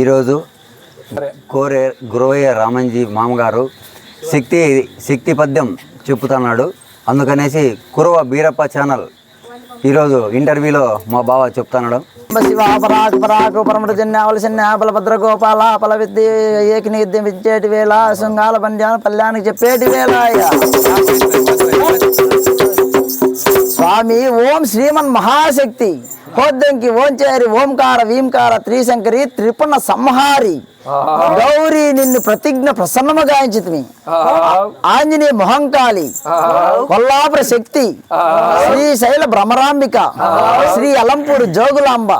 ఈరోజు కోరే గురవయ్య రామంజీ మామగారు శక్తి శక్తి పద్యం చెప్పుతున్నాడు. అందుకనేసి కురవ బీరప్ప ఛానల్ ఈరోజు ఇంటర్వ్యూలో మా బావ చెప్తున్నాడు. శివ పరాకు పరాకు పరమటజన్యావలసిన బలభద్ర గోపాల పల విద్య ఏకిని విద్య విద్యేటి వేళ శృంగాల పంద్యాల పల్యానికి చెప్పేటి వేళ స్వామి ఓం శ్రీమన్ మహాశక్తి. హోద్దంకి ఓంచేరి ఓంకార వీంకార త్రిశంకరి త్రిపుణ సంహారి. గౌరీ నిన్ను ప్రతిజ్ఞ ప్రసన్నము గాయించితిమి ఆంజనేయ మొహంకాళి. కొల్లాపుర శక్తి. శ్రీశైల భ్రమరాంబిక. శ్రీ అలంపూరు జోగులాంబ.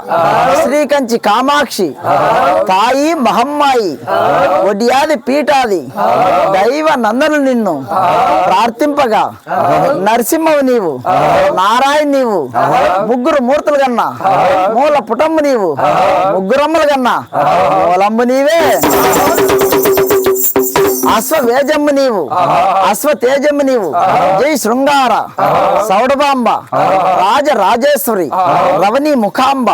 శ్రీ కంచి కామాక్షి. తాయి మహమ్మాయి. ఒడియాది పీఠాది. దైవ నందను నిన్ను. ప్రార్థింపగా. నరసింహవు నీవు. నారాయణ నీవు. ముగ్గురు మూర్తులు కన్నా. కన్నా. మూల పుటమ్మ నీవు. ముగ్గురమ్మల కన్నా. మూలంబు నీవే. అశ్వవేజమ్ము నీవు. అశ్వతేజమ్ము నీవు. జై శృంగార. సౌడబాంబ. రాజ రాజేశ్వరి రవణి ముఖాంబ.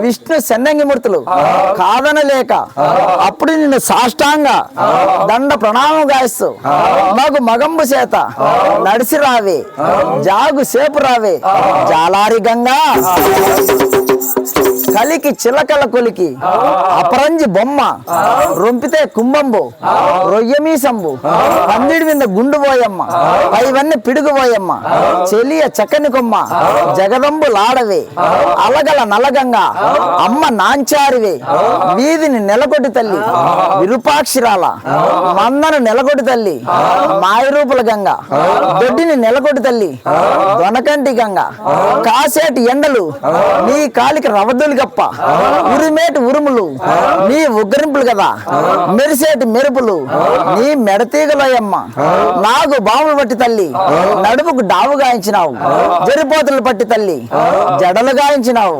విష్ణు సెన్నంగిమూర్తులు కాదనలేక అప్పుడు నిన్ను సాష్టాంగ దండ ప్రణామం గాయస్తూ మగు మగంబు చేత నడిసి రావే. జాగు సేపు రావే. జాలారి గంగా. కలికి చిలకల కొలికి. అపరంజి బొమ్మ. రొంపితే కుంభంబు. రొయ్యమీసంబు పందిడి మీద గుండు పోయమ్మ పైవన్నీ పిడుగు పోయమ్మ చెలియ చక్కని కొమ్మ. జగదంబు లాడవే. అలగల నలగంగా. అమ్మ నాంచారివే. వీధిని నెలకొట్టి తల్లి. విరూపాక్షిరాల. మందను నెలకొట్టి తల్లి. మాయరూపుల గంగ. దొడ్డిని నెలకొట్టి తల్లి. దొనకంటి గంగ. కాసేటి ఎండలు. నీ కాలికి రవదులు గప్ప. ఉరిమేటి ఉరుములు. నీ ఉగ్గరింపులు కదా. మెరిసేటి మెరుపులు. నీ మెడతీగలోయమ్మ నాగు బాములు పట్టి తల్లి. నడుముకు డావు గాయించినావు. జరిపోతలు పట్టి తల్లి. జడలు గాయించినావు.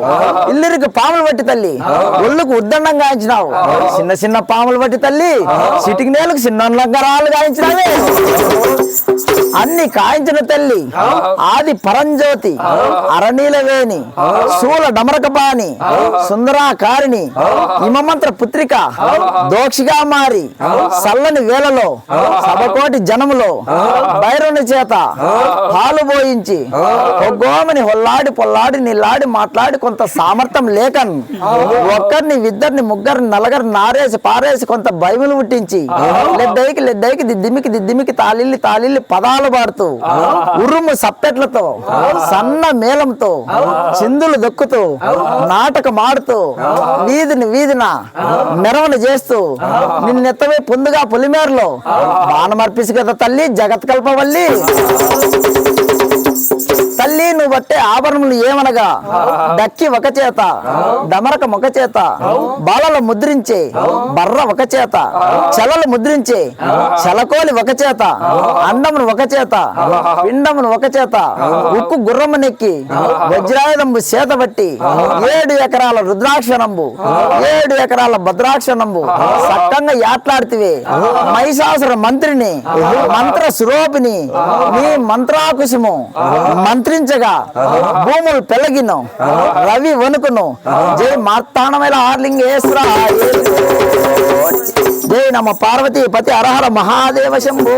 ఇల్లురికి పాములు పట్టి తల్లి. ఒళ్ళుకు ఉద్దండం గాయించినావు. చిన్న చిన్న పాములు పట్టి తల్లి. సిటికి నేలకు చిన్న లంగరాలు గాయించినావే. అన్ని కాయించిన తల్లి. ఆది పరంజ్యోతి. అరణీలవేణి. శూల డమరకపాణి. సుందరాకారిణి. హిమమంత్ర పుత్రిక. దోక్షిగా మారి సల్లని వేళలో సభకోటి జనములో. భైరుని చేత. పాలు పోయించి. ఒగ్గోమని హొల్లాడి పొల్లాడి నిల్లాడి మాట్లాడి కొంత సామర్థ్యం లేకన్. ఒక్కరిని ఇద్దరిని ముగ్గురిని నలగరిని నారేసి పారేసి కొంత భయములు పుట్టించి. లెడ్డైకి లెడ్డైకి దిద్దిమికి దిద్దిమికి తాలిల్లి తాలిల్లి పదాలు పాడుతూ ఉరుము సప్పెట్లతో సన్న మేళంతో చిందులు దొక్కుతూ నాటకం ఆడుతూ వీధిని వీధిన మెరవన చేస్తూ నిన్నెత్తవే పొందుగా పొలిమేరలో. బాణమర్పిసి కదా తల్లి జగత్ కల్పవల్లి తల్లి నువ్వు బట్టే ఆభరణములు ఏమనగా? డక్కి ఒక చేత డమరక ఒక చేత బాలలు ముద్రించే బర్ర ఒక చేత చలలు ముద్రించే చలకోలి ఒక చేత అండమును ఒక చేత పిండమును ఒక చేత ఉక్కు గుర్రము నెక్కి వజ్రాయుధంబు చేత బట్టి ఏడు ఎకరాల రుద్రాక్షణంబు ఏడు ఎకరాల భద్రాక్షణంబు సక్కంగా యాట్లాడితివే. మహిషాసుర మంత్రిని మంత్ర సురోపిని నీ మంత్రాకుశము మంత్రించగా భూములు పెళ్ళగిను రవి వణుకును. జై మార్తాండమైన ఆర్లింగేశ్వర. జై నమ పార్వతీ పతి అరహర మహాదేవ శంభో.